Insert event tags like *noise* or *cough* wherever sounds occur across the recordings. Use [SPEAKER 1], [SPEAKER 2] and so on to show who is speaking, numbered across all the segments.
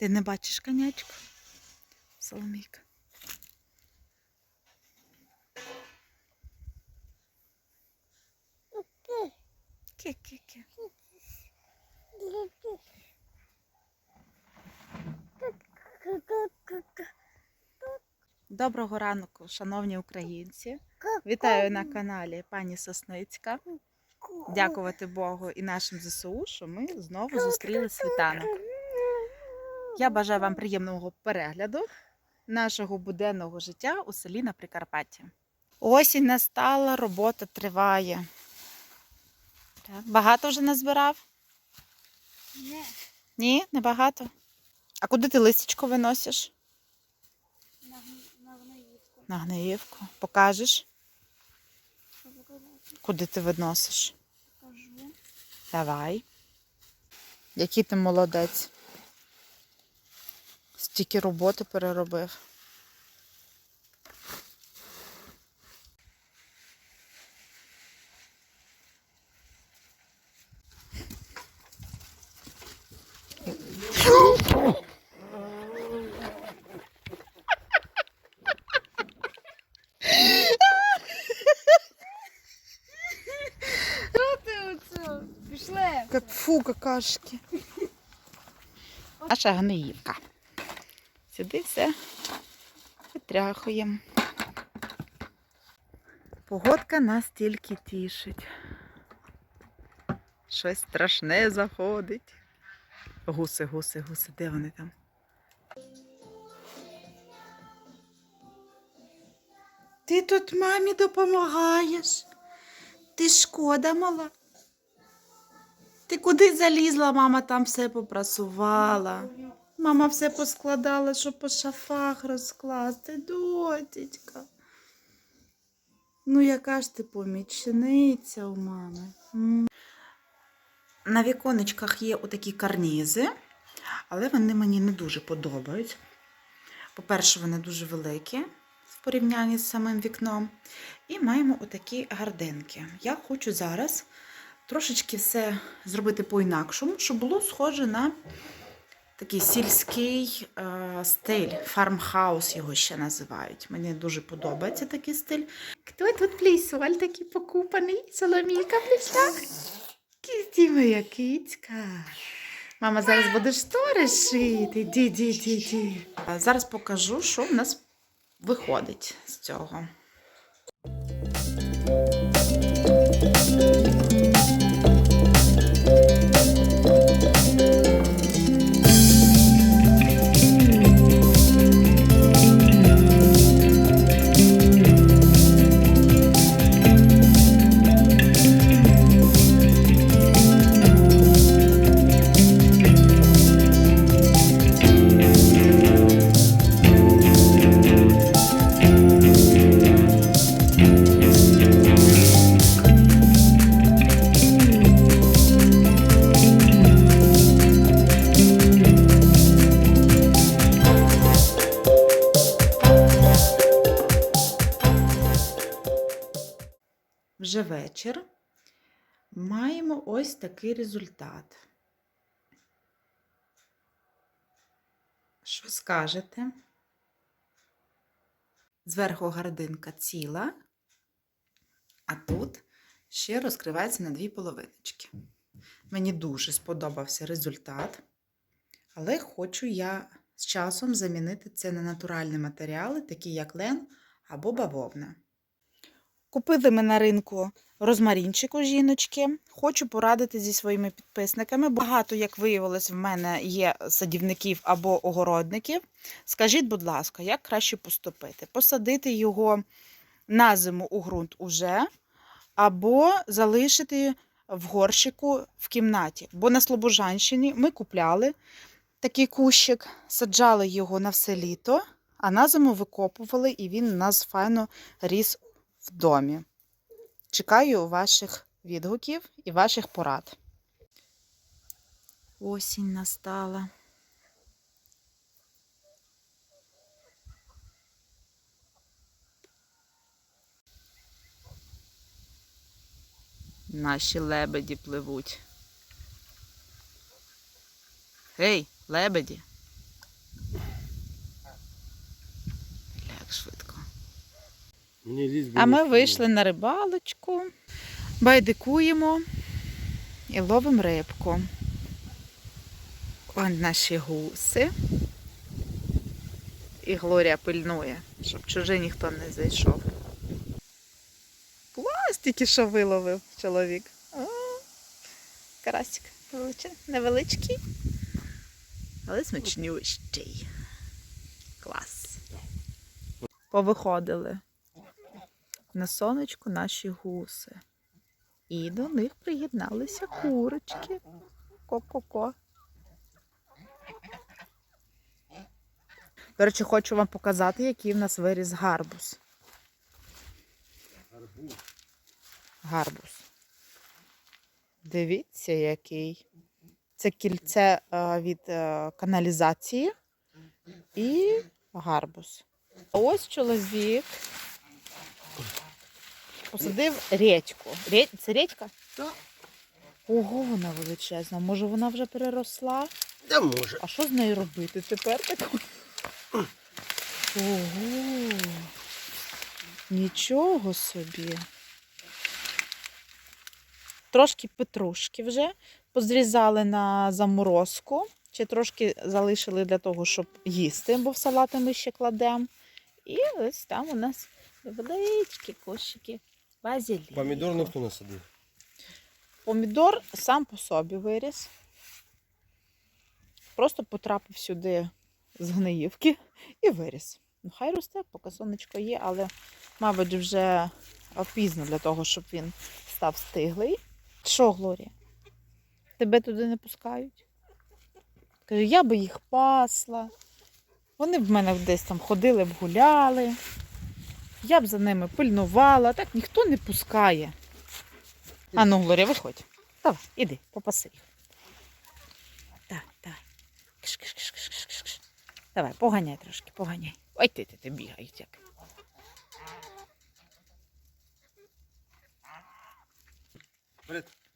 [SPEAKER 1] Ти не бачиш конячку? Соломійка. Ки-ки-ки. Доброго ранку, шановні українці. Вітаю на каналі пані Сосницька. Дякувати Богу і нашим ЗСУ, що ми знову зустріли світанок. Я бажаю вам приємного перегляду нашого буденного життя у селі на Прикарпатті. Осінь настала, робота триває. Так, Багато вже назбирав?
[SPEAKER 2] Не,
[SPEAKER 1] Ні, не багато. А куди ти листячко виносиш?
[SPEAKER 2] на, на гноївку.
[SPEAKER 1] На Гниївку. Покажеш,
[SPEAKER 2] Що
[SPEAKER 1] куди ти виносиш?
[SPEAKER 2] Покажу.
[SPEAKER 1] Давай. Який ти молодець. Стільки роботи переробив. Фу, какашки. Наша гниївка. Сюди все витряхуємо. Погодка нас тільки тішить. Щось страшне заходить. Гуси, гуси, гуси, де вони там? Ти тут мамі допомагаєш. Ти шкода мала. Ти куди залізла, мама там все попрасувала. Мама все поскладала, щоб по шафах розкласти, дотічка. Ну, яка ж ти помічниця у мами. На віконечках є отакі карнізи, але вони мені не дуже подобають. По-перше, вони дуже великі в порівнянні з самим вікном. І маємо отакі гардинки. Я хочу зараз трошечки все зробити по-інакшому, щоб було схоже на такий сільський е, стиль, фармхаус його ще називають. Мені дуже подобається такий стиль. Хто тут плісуваль такий покупаний? Соломійка прийшла? Кіті моя кицька. Мама зараз буде штори шити. Ді, ді, ді, ді. Зараз покажу, що в нас виходить з цього. Маємо ось такий результат. Що скажете? Зверху гардинка ціла, а тут ще розкривається на дві половиночки. Мені дуже сподобався результат, але хочу я з часом замінити це на натуральні матеріали, такі як лен або бавовна. Купили ми на ринку розмарінчик у жіночки. Хочу порадити зі своїми підписниками. Багато, як виявилось, в мене є садівників або огородників. Скажіть, будь ласка, як краще поступити? Посадити його на зиму у ґрунт уже, або залишити в горщику в кімнаті. Бо на Слобожанщині ми купляли такий кущик, саджали його на все літо, а на зиму викопували, і він у нас файно ріс в домі. Чекаю ваших відгуків і ваших порад. Осінь настала. Наші лебеді пливуть. Гей, лебеді. так швидко.
[SPEAKER 3] Мені лізь би
[SPEAKER 1] А ми вийшли на рибалочку, байдикуємо і ловимо рибку. Вон наші гуси. І Глорія пильнує, щоб чужий ніхто не зайшов. Пластики, що виловив чоловік. О, карасик невеличкий, але смачнющий. Клас. Повиходили на сонечку наші гуси. І до них приєдналися курочки. Ко-ко-ко. До речі, хочу вам показати, який в нас виріс гарбуз.
[SPEAKER 3] Гарбуз.
[SPEAKER 1] Гарбуз. Дивіться, який. Це кільце е, від е, каналізації і гарбуз. Ось чоловік посадив редьку. Ре- Це редька?
[SPEAKER 3] Так.
[SPEAKER 1] Ого, вона величезна. Може, вона вже переросла?
[SPEAKER 3] Та може.
[SPEAKER 1] А що з нею робити тепер таку? Ого. Нічого собі. Трошки петрушки вже позрізали на заморозку. Чи трошки залишили для того, щоб їсти, бо в салати ми ще кладемо. І ось там у нас невеличкі кошики базиліку.
[SPEAKER 3] Помідор ніхто не садив.
[SPEAKER 1] Помідор сам по собі виріс. Просто потрапив сюди з гниївки і виріс. Ну, хай росте, поки сонечко є, але, мабуть, вже пізно для того, щоб він став стиглий. Що, Глорія? Тебе туди не пускають? Каже, я би їх пасла. Вони б в мене десь там ходили б гуляли. Я б за ними пильнувала. Так ніхто не пускає. А ну, Глорія, виходь. Давай, іди, попаси їх. Так, давай. Киш, киш, киш, киш, киш, киш, киш. Давай, поганяй трошки, поганяй. Ой, ти, ти, ти бігають як.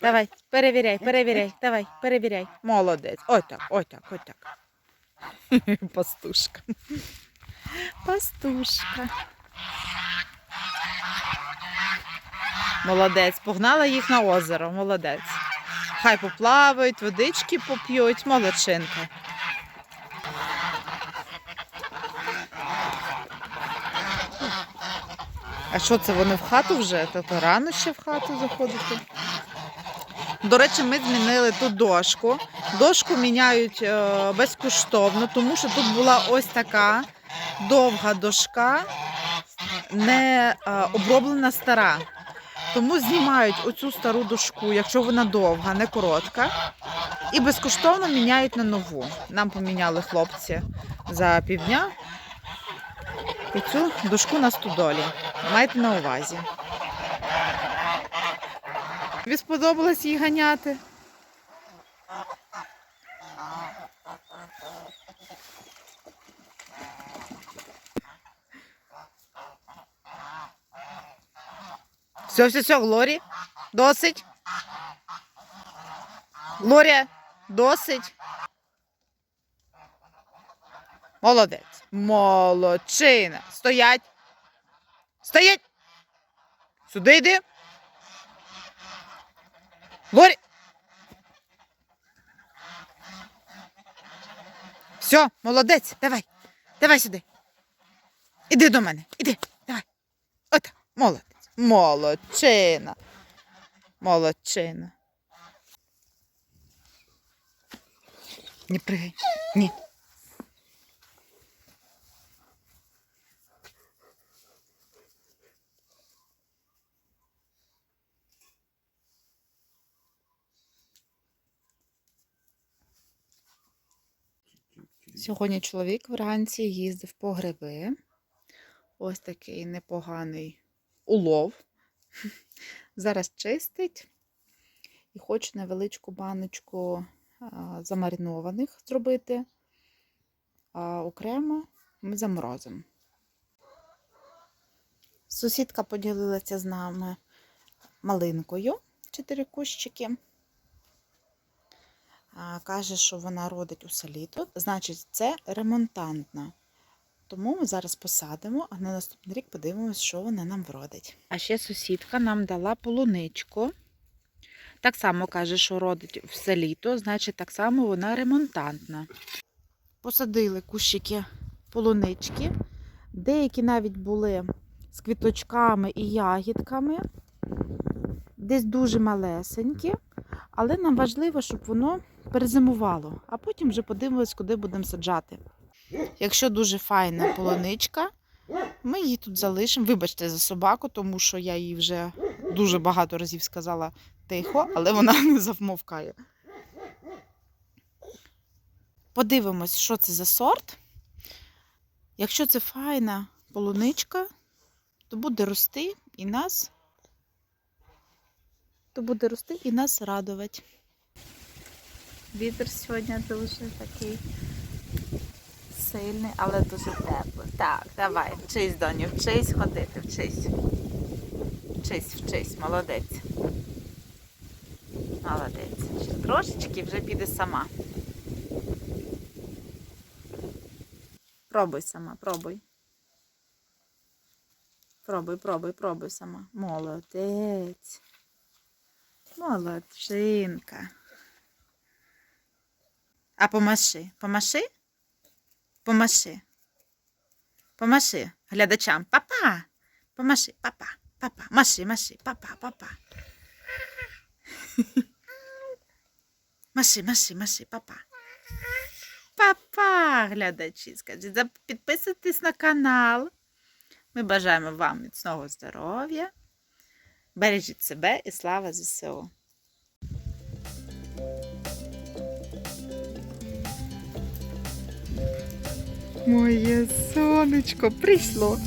[SPEAKER 1] Давай, перевіряй, перевіряй, давай, перевіряй. Молодець. Ой так, ой так, ой так. *laughs* Пастушка. Пастушка. Молодець, погнала їх на озеро, молодець. Хай поплавають, водички поп'ють, молодчинка. А що це вони в хату вже? Тобто рано ще в хату заходити? До речі, ми змінили ту дошку. Дошку міняють е, безкоштовно, тому що тут була ось така довга дошка, не е, оброблена стара. Тому знімають оцю стару дошку, якщо вона довга, не коротка, і безкоштовно міняють на нову. Нам поміняли хлопці за півдня. Оцю дошку на студолі. Майте на увазі. Тобі сподобалось її ганяти? Все, все, все, Глорі, досить. Глорія, досить. Молодець. Молодчина. Стоять. Стоять. Сюди йди. Глорі. Все, молодець, давай. Давай сюди. Іди до мене. Іди. Давай. От, молодець. Молодчина. Молодчина. Не пригай. Ні. Сьогодні чоловік вранці їздив по гриби. Ось такий непоганий улов. *laughs* Зараз чистить і хоче невеличку баночку замаринованих зробити, а окремо ми заморозимо. Сусідка поділилася з нами малинкою, чотири кущики. Каже, що вона родить у селі тут. Значить, це ремонтантна. Тому ми зараз посадимо, а на наступний рік подивимось, що вона нам вродить. А ще сусідка нам дала полуничку. Так само каже, що родить все літо, значить, так само вона ремонтантна. Посадили кущики полунички. Деякі навіть були з квіточками і ягідками, десь дуже малесенькі, але нам важливо, щоб воно перезимувало, а потім вже подивимось, куди будемо саджати. Якщо дуже файна полуничка, ми її тут залишимо. Вибачте за собаку, тому що я їй вже дуже багато разів сказала тихо, але вона *laughs* не завмовкає. Подивимось, що це за сорт. Якщо це файна полуничка, то буде рости і нас. То буде рости і нас радувати. Вітер сьогодні дуже такий сильний, але дуже теплий. Так, давай, вчись, доню, вчись ходити, вчись. Вчись, вчись, молодець. Молодець. Ще трошечки вже піде сама. Пробуй сама, пробуй. Пробуй, пробуй, пробуй сама. Молодець. Молодчинка. А помаши, помаши? Помаши. Помаши глядачам. Папа. Помаши, папа, папа. Маши, маши, папа, папа. *laughs* Маши, маши, маши, папа. Папа, глядачі, скажіть, підписуйтесь на канал. Ми бажаємо вам міцного здоров'я. Бережіть себе і слава ЗСУ. Моє сонечко прийшло.